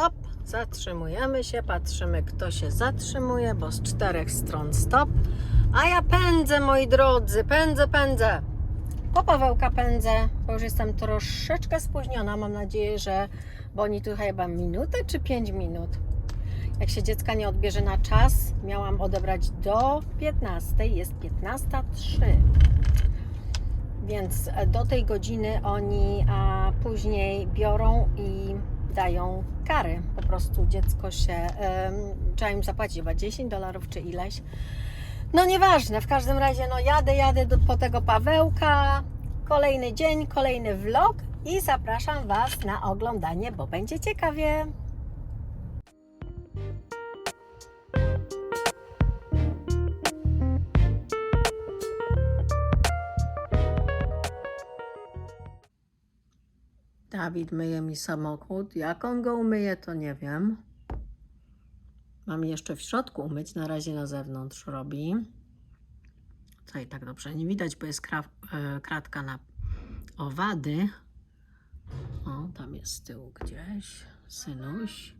stop. Zatrzymujemy się, patrzymy kto się zatrzymuje, bo z czterech stron stop. A ja pędzę, moi drodzy, pędzę, pędzę. Po Pawełka pędzę, bo już jestem troszeczkę spóźniona. Mam nadzieję, że bo oni tu chyba minutę czy 5 minut. Jak się dziecka nie odbierze na czas, miałam odebrać do 15, jest 15.03. Więc e, do tej godziny oni a później biorą i dają kary. Po prostu dziecko się, trzeba im zapłacić chyba 10 dolarów czy ileś. No nieważne, w każdym razie no jadę, jadę do, po tego Pawełka. Kolejny dzień, kolejny vlog i zapraszam Was na oglądanie, bo będzie ciekawie. Dawid myje mi samochód. Jak on go umyje, to nie wiem. Mam jeszcze w środku umyć, na razie na zewnątrz robi. Tutaj tak dobrze nie widać, bo jest e, kratka na owady. O, tam jest z tyłu gdzieś synuś.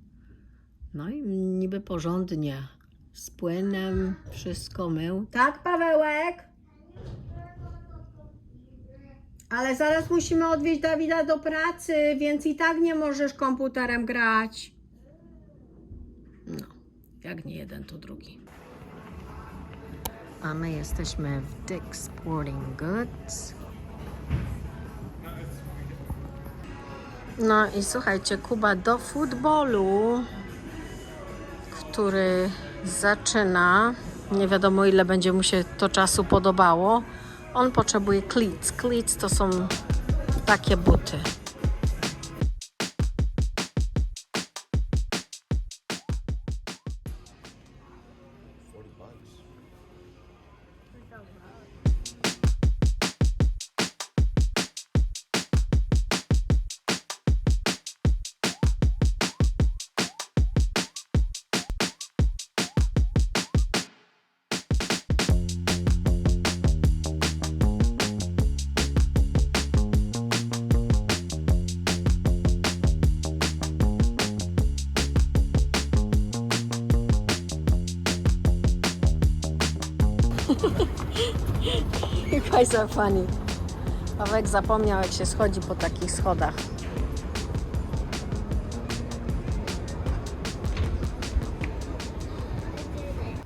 No i niby porządnie z płynem wszystko mył. Tak, Pawełek? Ale zaraz musimy odwieźć Dawida do pracy, więc i tak nie możesz komputerem grać. No, jak nie jeden, to drugi. A my jesteśmy w Dick's Sporting Goods. No i słuchajcie, Kuba do futbolu, który zaczyna, nie wiadomo ile będzie mu się to czasu podobało, on potrzebuje cleats. Cleats to są takie buty. Are funny. Pawełek zapomniał, jak się schodzi po takich schodach.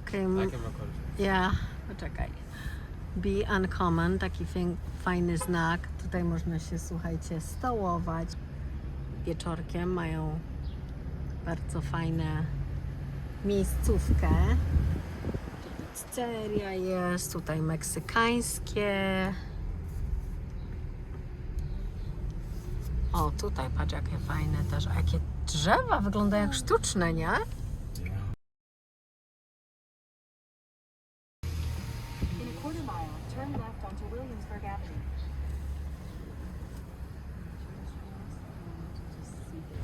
Okay, ja, poczekaj. Be uncommon, taki fajny znak. Tutaj można się, słuchajcie, stołować. Wieczorkiem mają bardzo fajne miejscówkę. Pizzeria jest, tutaj meksykańskie. O, tutaj patrz jakie fajne też. A jakie drzewa wyglądają jak sztuczne, nie?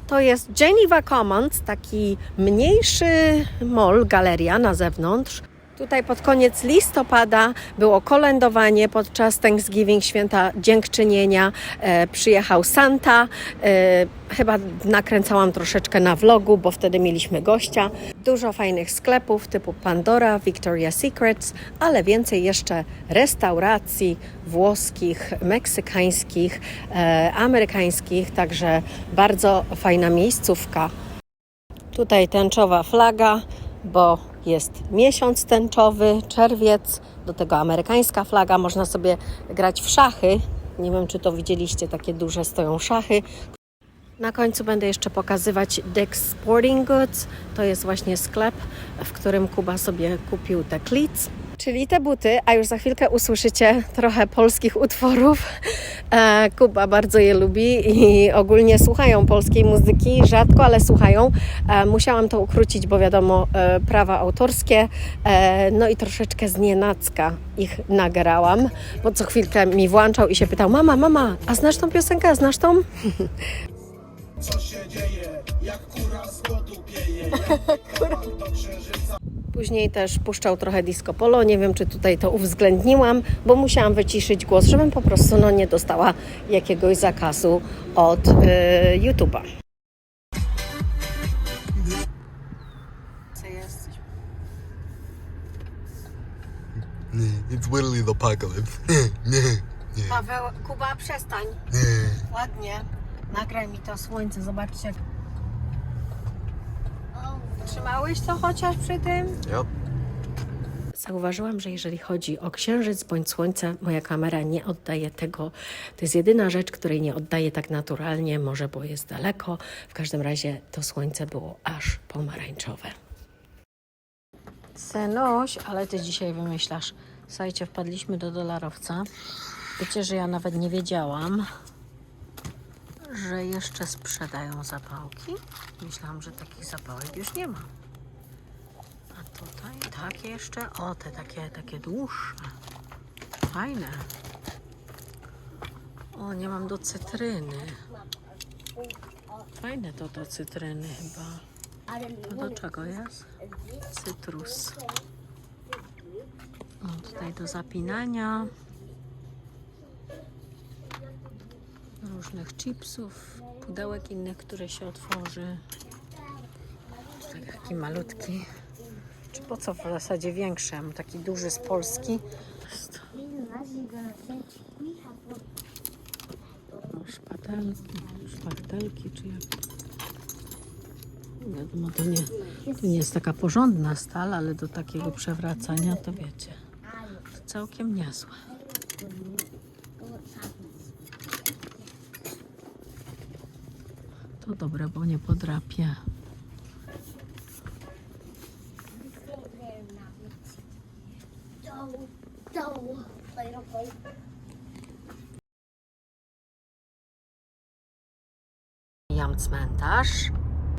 To jest Geneva Commons, taki mniejszy mall, galeria na zewnątrz. Tutaj pod koniec listopada było kolędowanie podczas Thanksgiving, święta dziękczynienia. E, przyjechał Santa. E, chyba nakręcałam troszeczkę na vlogu, bo wtedy mieliśmy gościa. Dużo fajnych sklepów typu Pandora, Victoria's Secrets, ale więcej jeszcze restauracji włoskich, meksykańskich, e, amerykańskich, także bardzo fajna miejscówka. Tutaj tęczowa flaga, bo jest miesiąc tęczowy, czerwiec, do tego amerykańska flaga. Można sobie grać w szachy. Nie wiem, czy to widzieliście, takie duże stoją szachy. Na końcu będę jeszcze pokazywać Dick's Sporting Goods. To jest właśnie sklep, w którym Kuba sobie kupił te cleats. Czyli te buty, a już za chwilkę usłyszycie trochę polskich utworów. E, Kuba bardzo je lubi i ogólnie słuchają polskiej muzyki, rzadko, ale słuchają. E, musiałam to ukrócić, bo wiadomo, e, prawa autorskie. No i troszeczkę z nienacka ich nagrałam, bo co chwilkę mi włączał i się pytał: Mama, mama, a znasz tą piosenkę? Znasz tą? Co się dzieje, jak kura z głodu pieje, jak do księżyca Później też puszczał trochę disco polo, nie wiem czy tutaj to uwzględniłam, bo musiałam wyciszyć głos, żebym po prostu no, nie dostała jakiegoś zakazu od y, YouTube'a. Co jest? It's literally the apocalypse. Paweł, Kuba, przestań. Ładnie. Nagraj mi to słońce, zobaczcie jak Trzymałeś to chociaż przy tym? Yep. Zauważyłam, że jeżeli chodzi o księżyc bądź słońce, moja kamera nie oddaje tego. To jest jedyna rzecz, której nie oddaje tak naturalnie, może bo jest daleko. W każdym razie to słońce było aż pomarańczowe. Senuś, ale ty dzisiaj wymyślasz. Słuchajcie, wpadliśmy do dolarowca. Wiecie, że ja nawet nie wiedziałam, że jeszcze sprzedają zapałki. Myślałam, że takich zapałek już nie ma. A tutaj tak jeszcze, o te takie, takie dłuższe. Fajne. O, nie mam do cytryny. Fajne to do cytryny chyba. To do czego jest? Cytrus. O, tutaj do zapinania. Różnych chipsów, pudełek innych, które się otworzy. Tutaj taki malutki. Czy po co w zasadzie większy? Taki duży z Polski. Szpatelki, szpachtelki, czy jak? Wiadomo, to nie, to nie jest taka porządna stal, ale do takiego przewracania to wiecie, to całkiem niezłe. To dobre, bo nie podrapie. Jam cmentarz.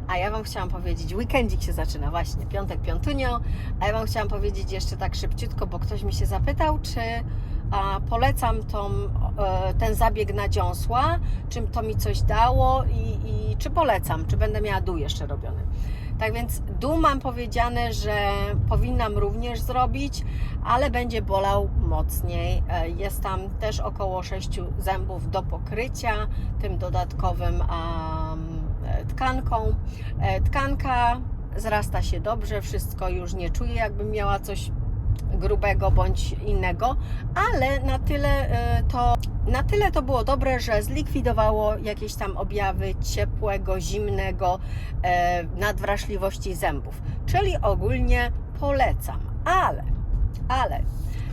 A ja Wam chciałam powiedzieć, weekendzik się zaczyna właśnie, piątek, piątunio. A ja Wam chciałam powiedzieć jeszcze tak szybciutko, bo ktoś mi się zapytał, czy a, polecam tą, e, ten zabieg na dziąsła, czym to mi coś dało i, i czy polecam, czy będę miała dół jeszcze robiony. Tak więc dół mam powiedziane, że powinnam również zrobić, ale będzie bolał mocniej. E, Jest tam też około 6 zębów do pokrycia tym dodatkowym e, tkanką. E, Tkanka zrasta się dobrze, wszystko już nie czuję, jakbym miała coś grubego bądź innego, ale na tyle to na tyle to było dobre, że zlikwidowało jakieś tam objawy ciepłego, zimnego, e, nadwrażliwości zębów. Czyli ogólnie polecam, ale, ale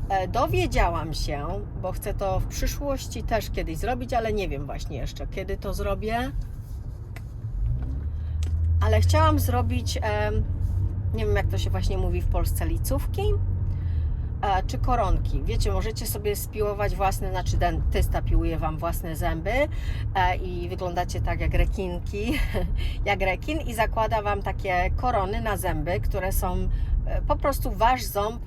e, dowiedziałam się, bo chcę to w przyszłości też kiedyś zrobić, ale nie wiem właśnie jeszcze, kiedy to zrobię. Ale chciałam zrobić, e, nie wiem jak to się właśnie mówi w Polsce, licówki czy koronki. Wiecie, możecie sobie spiłować własne, znaczy dentysta piłuje Wam własne zęby e, i wyglądacie tak jak rekinki, jak rekin i zakłada Wam takie korony na zęby, które są e, po prostu Wasz ząb,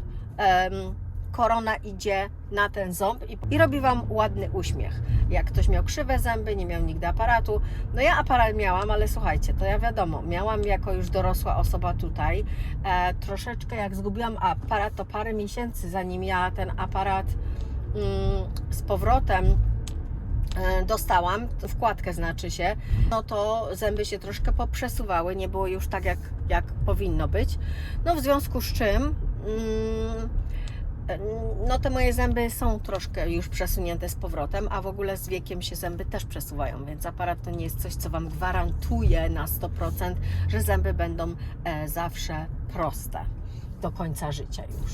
korona idzie na ten ząb i, i robi Wam ładny uśmiech. Jak ktoś miał krzywe zęby, nie miał nigdy aparatu, no ja aparat miałam, ale słuchajcie, to ja wiadomo, miałam jako już dorosła osoba tutaj, e, troszeczkę jak zgubiłam aparat, to parę miesięcy zanim ja ten aparat mm, z powrotem e, dostałam, wkładkę znaczy się, no to zęby się troszkę poprzesuwały, nie było już tak jak, jak powinno być. No w związku z czym mm, no te moje zęby są troszkę już przesunięte z powrotem, a w ogóle z wiekiem się zęby też przesuwają, więc aparat to nie jest coś, co Wam gwarantuje na 100%, że zęby będą e, zawsze proste do końca życia już.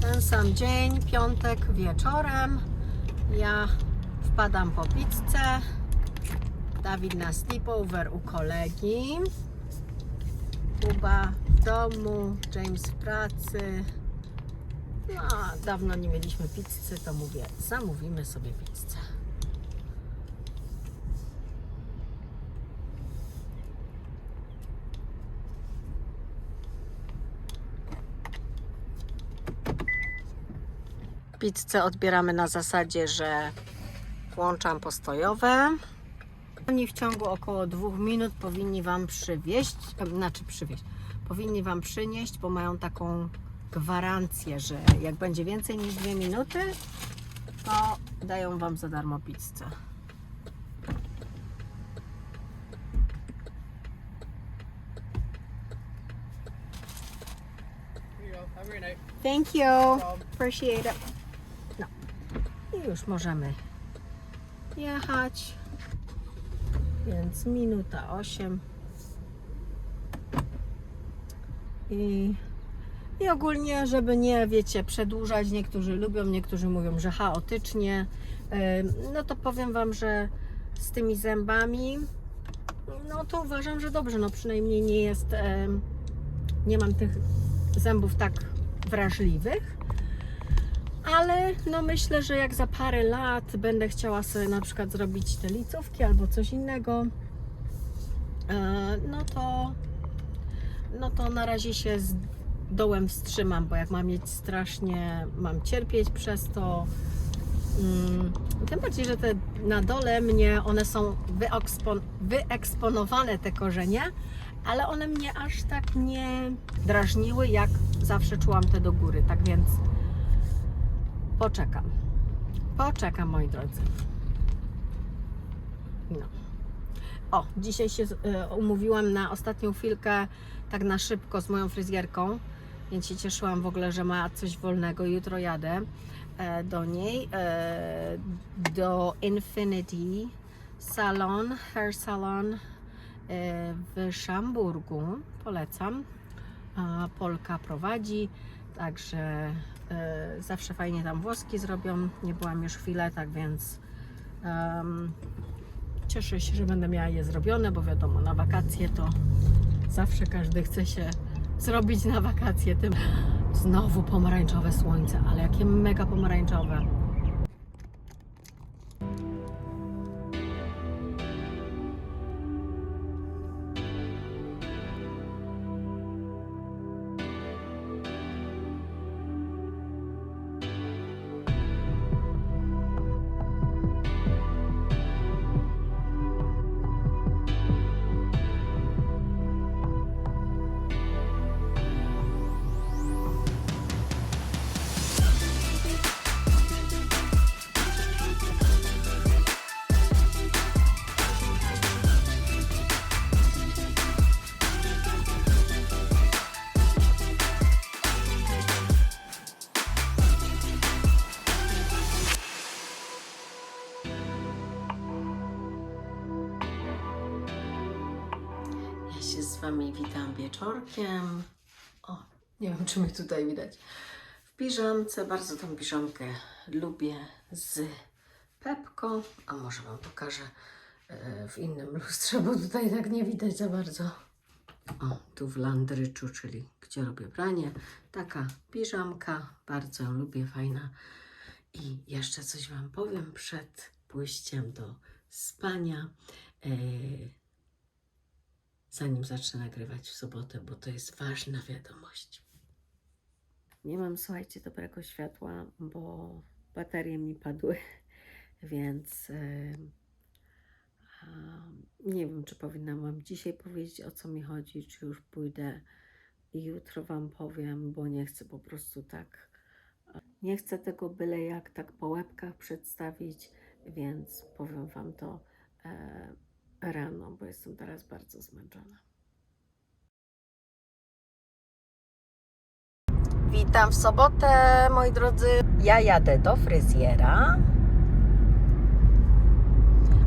Ten sam dzień, piątek wieczorem, ja wpadam po pizzę, Dawid na sleepover u kolegi. Kuba w domu, James w pracy. No, dawno nie mieliśmy pizzy, to mówię, zamówimy sobie pizzę. Pizzę odbieramy na zasadzie, że włączam postojowe. Oni w ciągu około dwóch minut powinni Wam przywieźć, znaczy przywieźć, powinni Wam przynieść, bo mają taką gwarancję, że jak będzie więcej niż dwie minuty, to dają Wam za darmo pizzę. Thank you. Appreciate it. No. I już możemy jechać. Więc minuta 8. I, I ogólnie, żeby nie, wiecie, przedłużać, niektórzy lubią, niektórzy mówią, że chaotycznie, no to powiem Wam, że z tymi zębami, no to uważam, że dobrze, no przynajmniej nie jest, nie mam tych zębów tak wrażliwych. Ale no myślę, że jak za parę lat będę chciała sobie na przykład zrobić te licówki albo coś innego, e, no to no to na razie się z dołem wstrzymam, bo jak mam mieć strasznie, mam cierpieć przez to. Mm, tym bardziej, że te na dole mnie, one są wyekspon, wyeksponowane te korzenie, ale one mnie aż tak nie drażniły, jak zawsze czułam te do góry. Tak więc poczekam. Poczekam, moi drodzy. No. O, dzisiaj się e, umówiłam na ostatnią chwilkę, tak na szybko z moją fryzjerką, więc się cieszyłam w ogóle, że ma coś wolnego. Jutro jadę e, do niej, e, do Infinity Salon, Hair Salon e, w Szamburgu. Polecam. Polka prowadzi, także zawsze fajnie tam włoski zrobią. Nie byłam już chwilę, tak więc cieszę się, że będę miała je zrobione, bo wiadomo, na wakacje to zawsze każdy chce się zrobić na wakacje. Tym znowu pomarańczowe słońce, ale jakie mega pomarańczowe. O, nie wiem, czy mnie tutaj widać. W piżamce, bardzo tą piżamkę lubię z Pepką. A może Wam pokażę e, w innym lustrze, bo tutaj tak nie widać za bardzo. O, tu w Landryczu, czyli gdzie robię pranie. Taka piżamka, bardzo lubię, fajna. I jeszcze coś Wam powiem przed pójściem do spania. E, zanim zacznę nagrywać w sobotę, bo to jest ważna wiadomość. Nie mam, słuchajcie, dobrego światła, bo baterie mi padły, więc em, nie wiem, czy powinnam Wam dzisiaj powiedzieć, o co mi chodzi, czy już pójdę i jutro Wam powiem, bo nie chcę po prostu tak, nie chcę tego byle jak tak po łebkach przedstawić, więc powiem Wam to e, rano, bo jestem teraz bardzo zmęczona. Witam w sobotę, moi drodzy. Ja jadę do fryzjera.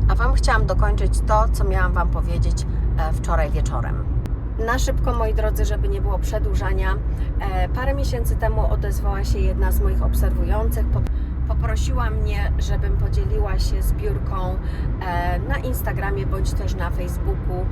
A Wam chciałam dokończyć to, co miałam Wam powiedzieć e, wczoraj wieczorem. Na szybko, moi drodzy, żeby nie było przedłużania. E, parę miesięcy temu odezwała się jedna z moich obserwujących. Po, poprosiła mnie, żebym podzieliła się zbiórką e, na Instagramie bądź też na Facebooku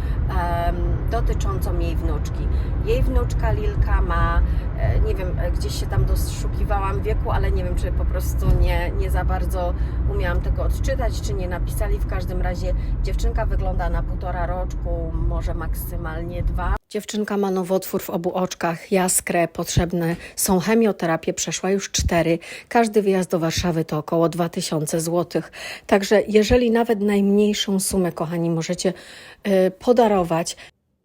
dotyczącą jej wnuczki. Jej wnuczka Lilka ma, e, nie wiem, e, gdzieś się tam doszukiwałam wieku, ale nie wiem, czy po prostu nie, nie za bardzo umiałam tego odczytać, czy nie napisali. W każdym razie dziewczynka wygląda na półtora roczku, może maksymalnie dwa. Dziewczynka ma nowotwór w obu oczkach, jaskrę, potrzebne są chemioterapie, przeszła już cztery. Każdy wyjazd do Warszawy to około 2000 zł. Także jeżeli nawet najmniejszą sumę, kochani, możecie y, podarować,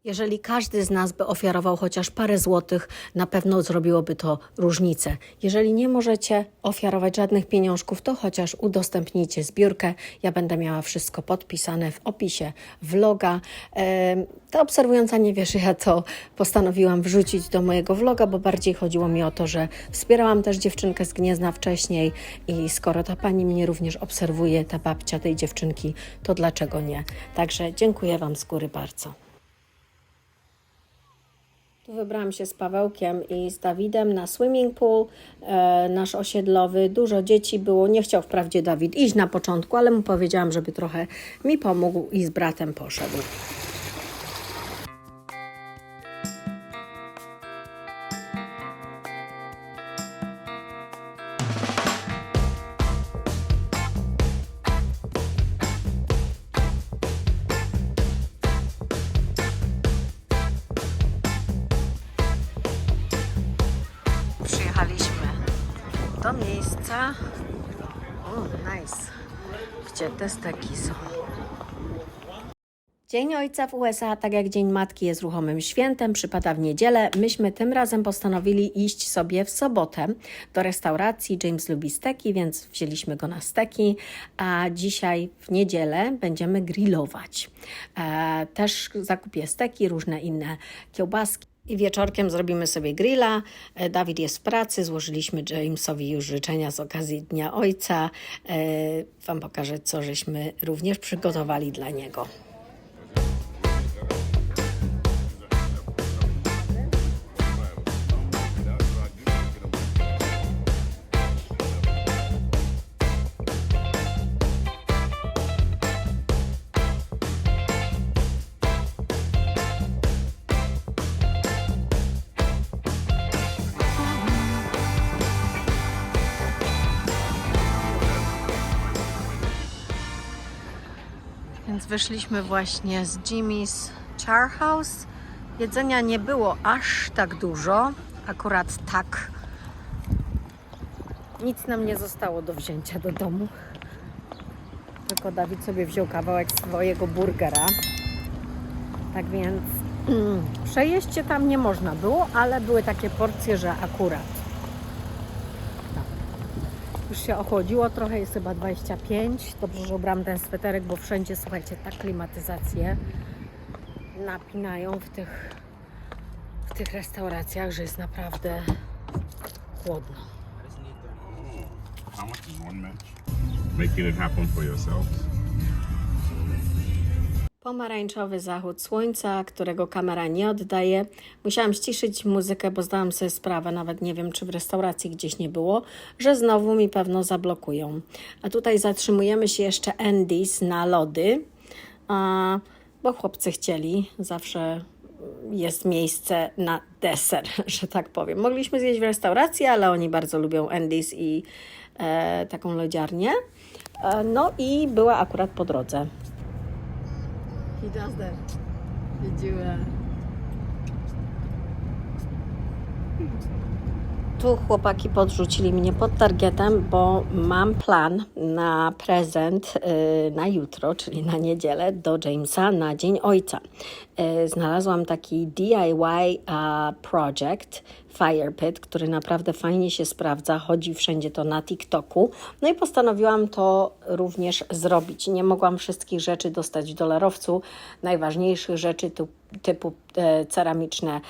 Jeżeli każdy z nas by ofiarował chociaż parę złotych, na pewno zrobiłoby to różnicę. Jeżeli nie możecie ofiarować żadnych pieniążków, to chociaż udostępnijcie zbiórkę. Ja będę miała wszystko podpisane w opisie vloga. Ta obserwująca nie wiesz, ja to postanowiłam wrzucić do mojego vloga, bo bardziej chodziło mi o to, że wspierałam też dziewczynkę z Gniezna wcześniej i skoro ta pani mnie również obserwuje, ta babcia tej dziewczynki, to dlaczego nie? Także dziękuję Wam z góry bardzo. Wybrałam się z Pawełkiem i z Dawidem na swimming pool, e, nasz osiedlowy. Dużo dzieci było. Nie chciał wprawdzie Dawid iść na początku, ale mu powiedziałam, żeby trochę mi pomógł i z bratem poszedł. O, nice. Gdzie te steki są? Dzień Ojca w USA, tak jak Dzień Matki jest ruchomym świętem, przypada w niedzielę. Myśmy tym razem postanowili iść sobie w sobotę do restauracji. James lubi steki, więc wzięliśmy go na steki, a dzisiaj w niedzielę będziemy grillować. E, też zakupię steki, różne inne kiełbaski. I wieczorkiem zrobimy sobie grilla. E, Dawid jest w pracy, złożyliśmy Jamesowi już życzenia z okazji Dnia Ojca. E, Wam pokażę, co żeśmy również przygotowali dla niego. Wyszliśmy właśnie z Jimmy's Char House. Jedzenia nie było aż tak dużo, akurat tak. Nic nam nie zostało do wzięcia do domu. Tylko Dawid sobie wziął kawałek swojego burgera. Tak więc mm, przejeść się tam nie można było, ale były takie porcje, że akurat. Już się ochłodziło trochę, jest chyba 25. Dobrze, że ubrałam ten sweterek, bo wszędzie, słuchajcie, tak klimatyzację napinają w tych, w tych restauracjach, że jest naprawdę chłodno. How much is one match? Making it happen for yourself. Pomarańczowy zachód słońca, którego kamera nie oddaje. Musiałam ściszyć muzykę, bo zdałam sobie sprawę, nawet nie wiem, czy w restauracji gdzieś nie było, że znowu mi pewno zablokują. A tutaj zatrzymujemy się jeszcze Andy's na lody, bo chłopcy chcieli. Zawsze jest miejsce na deser, że tak powiem. Mogliśmy zjeść w restauracji, ale oni bardzo lubią Andy's i e, taką lodziarnię. E, no i była akurat po drodze. He does that. Did you, uh... Tu chłopaki podrzucili mnie pod targetem, bo mam plan na prezent y, na jutro, czyli na niedzielę do Jamesa na Dzień Ojca. Y, Znalazłam taki DIY project Fire Pit, który naprawdę fajnie się sprawdza, chodzi wszędzie to na TikToku. No i postanowiłam to również zrobić. Nie mogłam wszystkich rzeczy dostać w dolarowcu, najważniejszych rzeczy typu e, ceramiczne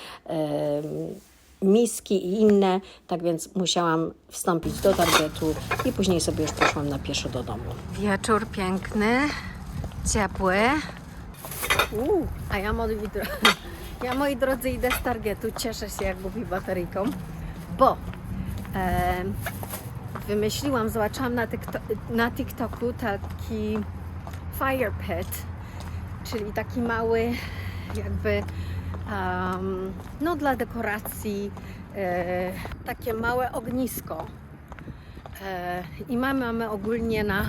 miski i inne, tak więc musiałam wstąpić do targetu i później sobie już poszłam na pieszo do domu. Wieczór piękny, ciepły. Uuu, a ja moi, ja moi drodzy idę z targetu, cieszę się jak gubi bateryjką, bo e, wymyśliłam, zobaczyłam na, na TikToku taki fire pit, czyli taki mały jakby em, no dla dekoracji e, takie małe ognisko e, i mamy, mamy ogólnie na,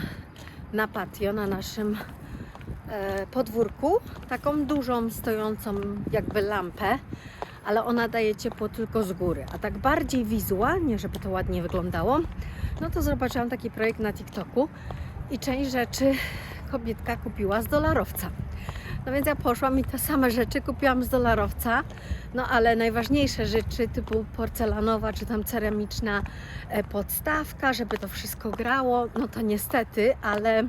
na patio, na naszym e, podwórku taką dużą stojącą jakby lampę, ale ona daje ciepło tylko z góry, a tak bardziej wizualnie, żeby to ładnie wyglądało, no to zobaczyłam taki projekt na TikToku i część rzeczy kobietka kupiła z dolarowca. No więc ja poszłam i te same rzeczy kupiłam z dolarowca, no ale najważniejsze rzeczy typu porcelanowa czy tam ceramiczna e, podstawka, żeby to wszystko grało, no to niestety, ale,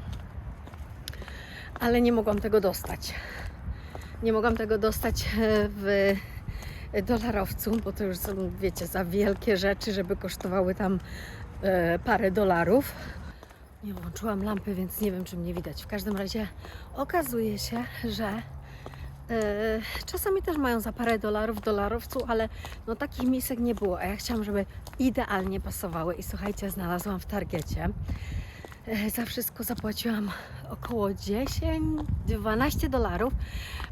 ale nie mogłam tego dostać. Nie mogłam tego dostać e, w dolarowcu, bo to już są, wiecie, za wielkie rzeczy, żeby kosztowały tam e, parę dolarów. Nie włączyłam lampy, więc nie wiem, czy mnie widać. W każdym razie okazuje się, że e, czasami też mają za parę dolarów dolarowcu, ale no takich misek nie było, a ja chciałam, żeby idealnie pasowały i słuchajcie, znalazłam w Targecie. E, Za wszystko zapłaciłam około 10-12 dolarów,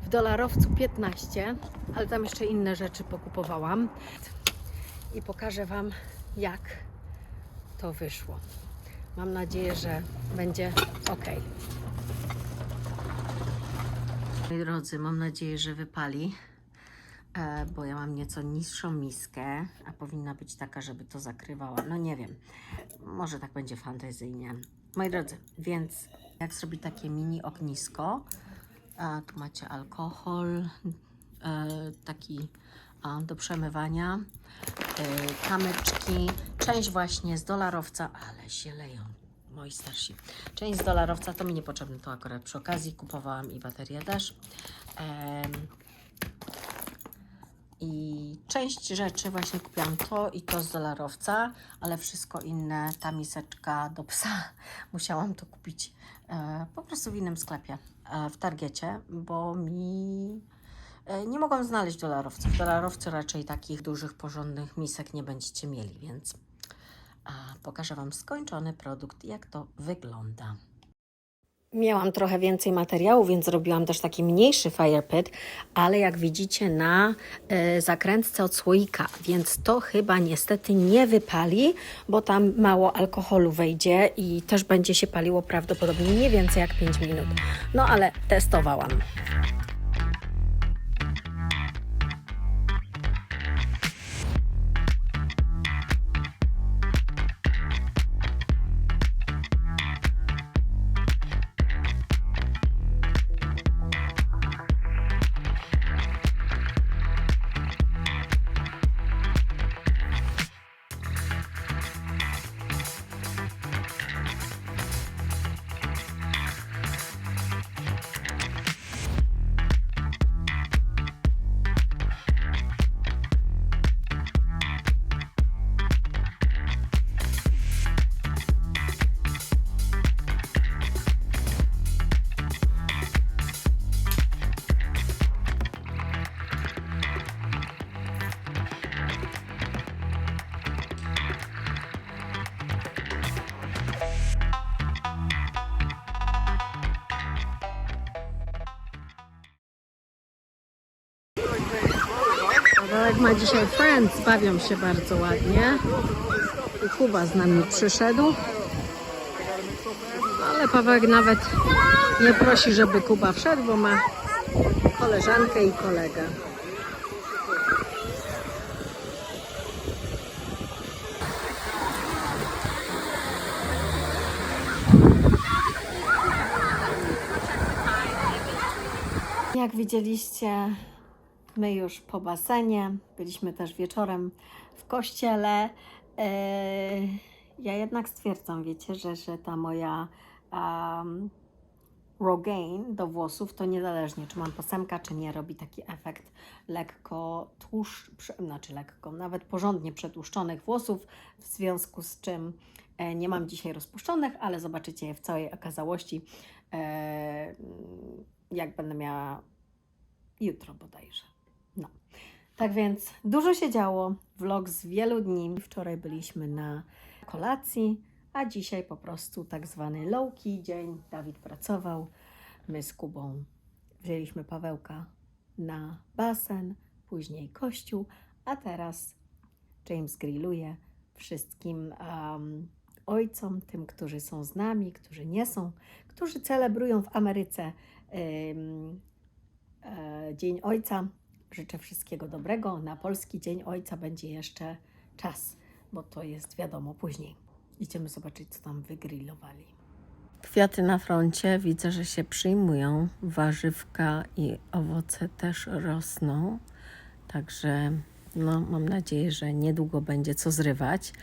w dolarowcu 15, ale tam jeszcze inne rzeczy pokupowałam. I pokażę Wam, jak to wyszło. Mam nadzieję, że będzie ok. Moi drodzy, mam nadzieję, że wypali, e, bo ja mam nieco niższą miskę, a powinna być taka, żeby to zakrywała. No nie wiem, może tak będzie fantazyjnie. Moi drodzy, więc jak zrobić takie mini ognisko? Tu macie alkohol, e, taki do przemywania, e, kamyczki, część właśnie z dolarowca, ale się leją moi starsi. Część z dolarowca to mi niepotrzebne, to akurat przy okazji kupowałam i baterię też. Em, i część rzeczy właśnie kupiłam to i to z dolarowca, ale wszystko inne, ta miseczka do psa, musiałam to kupić e, po prostu w innym sklepie, e, w Targecie, bo mi e, nie mogłam znaleźć dolarowców. W dolarowcu raczej takich dużych, porządnych misek nie będziecie mieli, więc a, pokażę Wam skończony produkt, jak to wygląda. Miałam trochę więcej materiału, więc zrobiłam też taki mniejszy fire pit, ale jak widzicie na e, zakrętce od słoika, więc to chyba niestety nie wypali, bo tam mało alkoholu wejdzie i też będzie się paliło prawdopodobnie nie więcej jak 5 minut. No ale testowałam. Pawełek ma dzisiaj friends, bawią się bardzo ładnie. I Kuba z nami przyszedł. Ale Pawełek nawet nie prosi, żeby Kuba wszedł, bo ma koleżankę i kolegę. Jak widzieliście, my już po basenie, byliśmy też wieczorem w kościele. Eee, ja jednak stwierdzam, wiecie, że, że ta moja um, Rogaine do włosów to niezależnie, czy mam posemka, czy nie, robi taki efekt lekko tłuszcz, znaczy lekko, nawet porządnie przetłuszczonych włosów, w związku z czym e, nie mam dzisiaj rozpuszczonych, ale zobaczycie je w całej okazałości, e, jak będę miała jutro bodajże. Tak więc dużo się działo, vlog z wielu dni. Wczoraj byliśmy na kolacji, a dzisiaj po prostu tak zwany low-key dzień. Dawid pracował, my z Kubą wzięliśmy Pawełka na basen, później kościół, a teraz James grilluje wszystkim um, ojcom, tym, którzy są z nami, którzy nie są, którzy celebrują w Ameryce e, Dzień Ojca. Życzę wszystkiego dobrego. Na polski Dzień Ojca będzie jeszcze czas, bo to jest wiadomo później. Idziemy zobaczyć, co tam wygrillowali. Kwiaty na froncie widzę, że się przyjmują. Warzywka i owoce też rosną. Także no, mam nadzieję, że niedługo będzie co zrywać.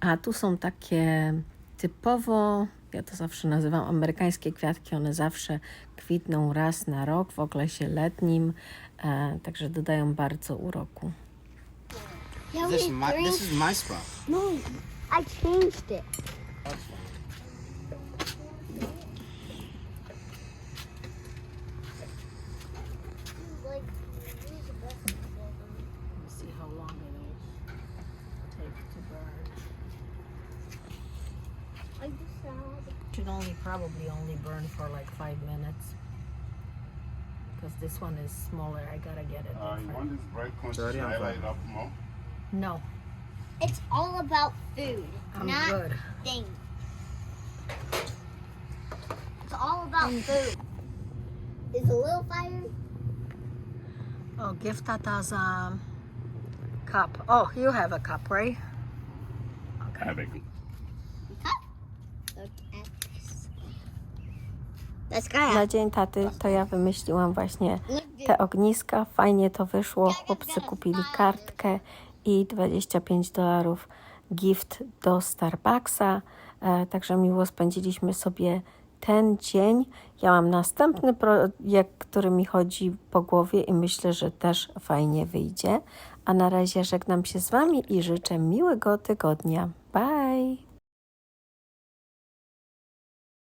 A tu są takie typowo, ja to zawsze nazywam amerykańskie kwiatki. One zawsze kwitną raz na rok w okresie letnim. E, także dodają bardzo uroku. This my this is my spot. No, I changed it. This one is smaller, I gotta get it Uh, you different. want this bright Sorry, conscious highlight fine. up more? No, It's all about food, I'm not good. things. It's all about food. Is a little fire? Oh, give Tata's um, cup. Oh, you have a cup, right? Have it. Na dzień taty to ja wymyśliłam właśnie te ogniska. Fajnie to wyszło. Chłopcy kupili kartkę i 25 dolarów gift do Starbucksa. E, także miło spędziliśmy sobie ten dzień. Ja mam następny projekt, który mi chodzi po głowie i myślę, że też fajnie wyjdzie. A na razie żegnam się z Wami i życzę miłego tygodnia.